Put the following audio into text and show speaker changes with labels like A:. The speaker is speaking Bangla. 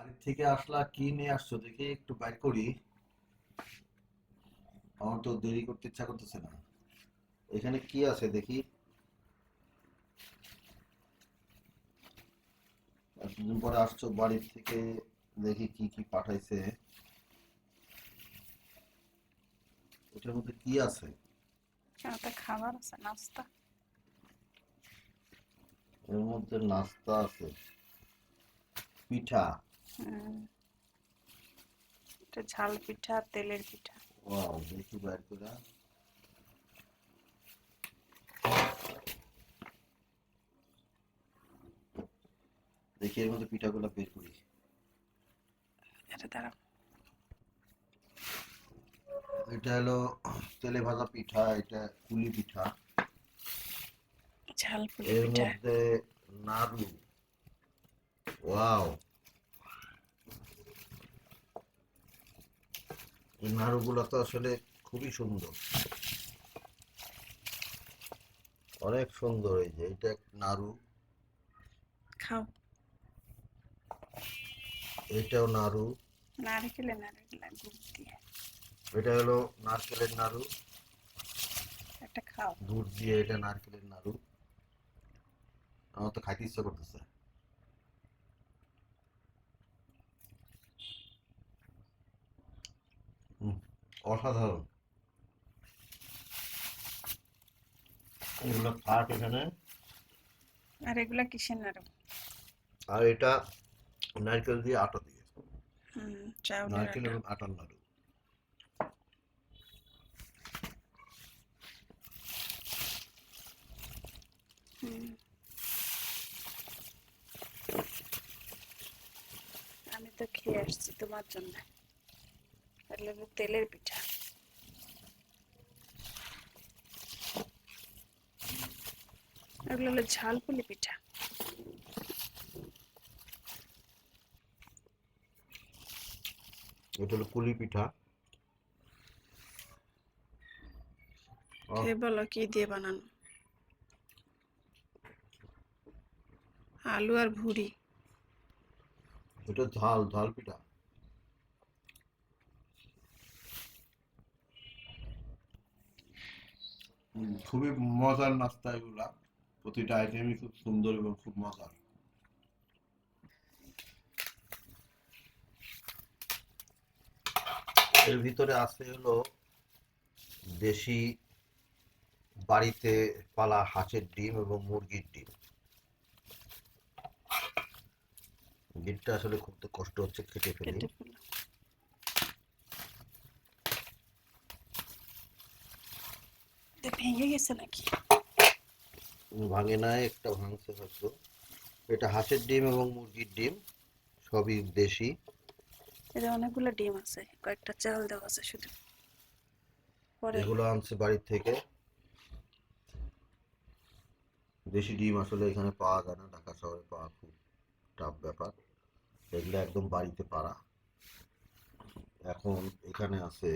A: বাড়ির থেকে আসলা কি নিয়ে আসছো? দেখি একটু বাইর করি। আমার তো দেরি করতে ইচ্ছা করতেছে না। এখানে কি আছে দেখি? এতদিন পরে আসছো বাড়ির থেকে দেখি কি কি পাঠাইছে। এটার মধ্যে কি আছে?
B: খাবার আছে নাস্তা।
A: এর মধ্যে নাস্তা আছে। পিঠা।
B: এটা ঝাল পিঠা তেলের পিঠা।
A: ওয়াও দেখি বাইর করে। দেখি এর মধ্যে পিঠাগুলো বের করি।
B: এটা
A: হলো তেলে ভাজা পিঠা এটা কুলি পিঠা।
B: ঝাল পুলি
A: এর
B: পিঠা।
A: মধ্যে নাড়ু। ওয়াও। এই নাড়ুগুলো তো আসলে খুবই সুন্দর। অনেক সুন্দর এই যে এটা এক নাড়ু।
B: খাও।
A: এটাও নাড়ু।
B: নারকেলে নারকেলে গুড় দিয়ে।
A: এটা হলো নারকেলের নাড়ু।
B: একটা খাও।
A: দুধ দিয়ে এটা নারকেলের নাড়ু। আমার তো খাইতে ইচ্ছা করতেছে। অসাধারণ। এগুলো থাক এখানে?
B: আর এগুলা কিসের নাড়ু
A: আর এটা নারকেল দিয়ে আটা দিয়ে। নারকেল এবং আটার নাড়ু
B: আমি তো খেয়ে আসছি তোমার জন্য। এগুলো হলো তেলের পিঠা। এগুলো হলো ঝাল পুলি পিঠা।
A: এটা হলো পুলি পিঠা।
B: খেয়ে বলো কি দিয়ে বানানো? আলু আর ভুড়ি।
A: এটা ঝাল ঝাল পিঠা। খুবই মজার নাস্তা এগুলা। প্রতিটা আইটেমই খুব সুন্দর এবং খুব মজার। এর ভিতরে আছে হলো দেশি বাড়িতে পালা হাঁসের ডিম এবং মুরগির ডিম। ডিমটা আসলে খুব তো কষ্ট হচ্ছে কেটে ফেলি
B: কেটে ফেলো এটা ভেঙে গেছে নাকি?
A: ভাঙে নাই একটা ভাঙছে হয়তো। এটা হাঁসের ডিম এবং মুরগির ডিম সবই দেশি।
B: এতে অনেকগুলো ডিম আছে কয়েকটা চাল দেওয়া আছে শুধু।
A: এগুলো আনছে বাড়ির থেকে। দেশি ডিম আসলে এখানে পাওয়া যায় না ঢাকা শহরে পাওয়া খুব টাফ ব্যাপার। এগুলো একদম বাড়িতে পারা এখন এখানে আছে